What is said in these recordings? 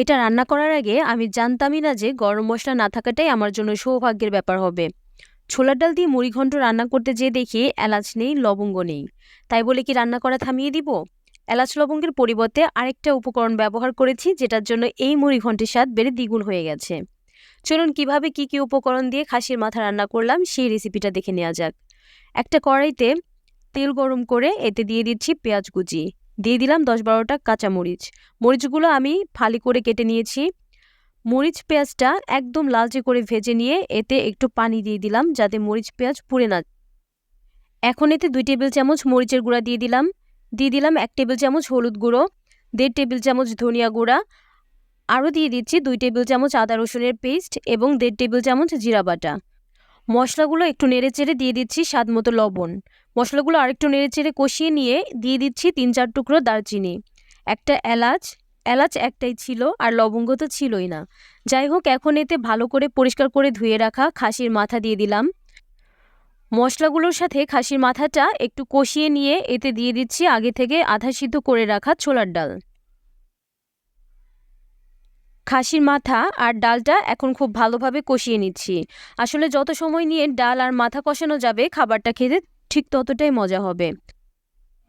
এটা রান্না করার আগে আমি জানতামই না যে গরম মশলা না থাকাটাই আমার জন্য সৌভাগ্যের ব্যাপার হবে। ছোলার ডাল দিয়ে মুড়িঘণ্ট রান্না করতে যেয়ে দেখি এলাচ নেই, লবঙ্গ নেই। তাই বলে কি রান্না করা থামিয়ে দিব? এলাচ লবঙ্গের পরিবর্তে আরেকটা উপকরণ ব্যবহার করেছি যেটার জন্য এই মুড়িঘণ্টের স্বাদ বেড়ে দ্বিগুণ হয়ে গেছে। চলুন কীভাবে কি কি উপকরণ দিয়ে খাসির মাথা রান্না করলাম সেই রেসিপিটা দেখে নেওয়া যাক। একটা কড়াইতে তেল গরম করে এতে দিয়ে দিচ্ছি পেঁয়াজ কুচি। দিয়ে দিলাম দশ বারোটা কাঁচামরিচ মরিচগুলো আমি ফালি করে কেটে নিয়েছি। মরিচ পেঁয়াজটা একদম লালচে করে ভেজে নিয়ে এতে একটু পানি দিয়ে দিলাম যাতে মরিচ পেঁয়াজ পুড়ে না এখন এতে দুই টেবিল চামচ মরিচের গুঁড়া দিয়ে দিলাম। দিয়ে দিলাম এক টেবিল চামচ হলুদ গুঁড়ো, দেড় টেবিল চামচ ধনিয়া গুঁড়া, আরও দিয়ে দিচ্ছি দুই টেবিল চামচ আদা রসুনের পেস্ট এবং দেড় টেবিল চামচ জিরা বাটা। মশলাগুলো একটু নেড়ে চেড়ে দিয়ে দিচ্ছি স্বাদ মতো লবণ। মশলাগুলো আরেকটু নেড়ে চেড়ে কষিয়ে নিয়ে দিয়ে দিচ্ছি তিন চার টুকরো দারচিনি। একটা এলাচ এলাচ একটাই ছিল আর লবঙ্গ তো ছিলই না। যাই হোক, এখন এতে ভালো করে পরিষ্কার করে ধুয়ে রাখা খাসির মাথা দিয়ে দিলাম। মশলাগুলোর সাথে খাসির মাথাটা একটু কষিয়ে নিয়ে এতে দিয়ে দিচ্ছি আগে থেকে আধা সিদ্ধ করে রাখা ছোলার ডাল। খাসির মাথা আর ডালটা এখন খুব ভালোভাবে কষিয়ে নিচ্ছি। আসলে যত সময় নিয়ে ডাল আর মাথা কষানো যাবে, খাবারটা খেতে ঠিক ততটাই মজা হবে।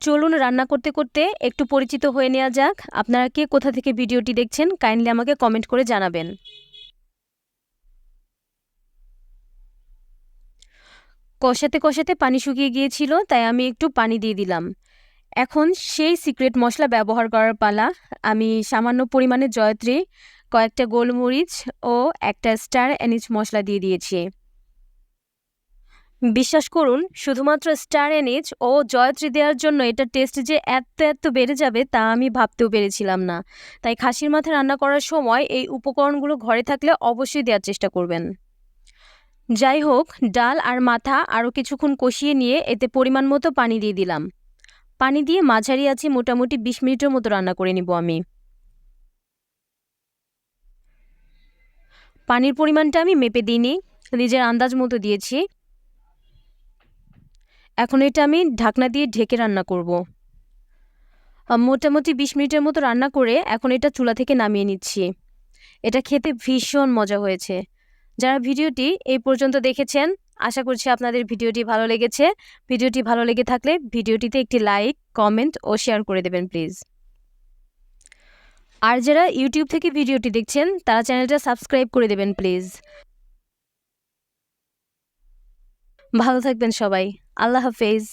চলুন রান্না করতে করতে একটু পরিচিত হয়ে নেওয়া যাক। আপনারা কে কোথা থেকে ভিডিওটি দেখছেন, কাইন্ডলি আমাকে কমেন্ট করে জানাবেন। কষাতে কষাতে পানি শুকিয়ে গিয়েছিল, তাই আমি একটু পানি দিয়ে দিলাম। এখন সেই সিক্রেট মশলা ব্যবহার করার পালা। আমি সামান্য পরিমাণে জয়ত্রী কয়েকটা গোলমরিচ ও একটা স্টার অ্যানিচ মশলা দিয়ে দিয়েছি। বিশ্বাস করুন, শুধুমাত্র স্টার এনিচ ও জয়ত্রী দেওয়ার জন্য এটার টেস্ট যে এত এত বেড়ে যাবে তা আমি ভাবতেও পেরেছিলাম না। তাই খাসির মাথা রান্না করার সময় এই উপকরণগুলো ঘরে থাকলে অবশ্যই দেওয়ার চেষ্টা করবেন। যাই হোক, ডাল আর মাথা আরও কিছুক্ষণ কষিয়ে নিয়ে এতে পরিমাণ মতো পানি দিয়ে দিলাম। পানি দিয়ে মাঝারি আছে মোটামুটি বিশ মিনিটের মতো রান্না করে নিব আমি। পানির পরিমাণটা আমি মেপে দিইনি, নিজের আন্দাজ মতো দিয়েছি। এখন এটা আমি ঢাকনা দিয়ে ঢেকে রান্না করব। মোটামুটি বিশ মিনিটের মতো রান্না করে এখন এটা চুলা থেকে নামিয়ে নিচ্ছি। এটা খেতে ভীষণ মজা হয়েছে। যারা ভিডিওটি এই পর্যন্ত দেখেছেন, আশা করছি আপনাদের ভিডিওটি ভালো লেগেছে। ভিডিওটি ভালো লেগে থাকলে ভিডিওটিতে একটি লাইক, কমেন্ট ও শেয়ার করে দেবেন, প্লিজ। আর যারা ইউটিউব থেকে ভিডিওটি দেখছেন, তারা চ্যানেলটা সাবস্ক্রাইব করে দেবেন, প্লিজ। ভালো থাকবেন সবাই। আল্লাহ হাফেজ।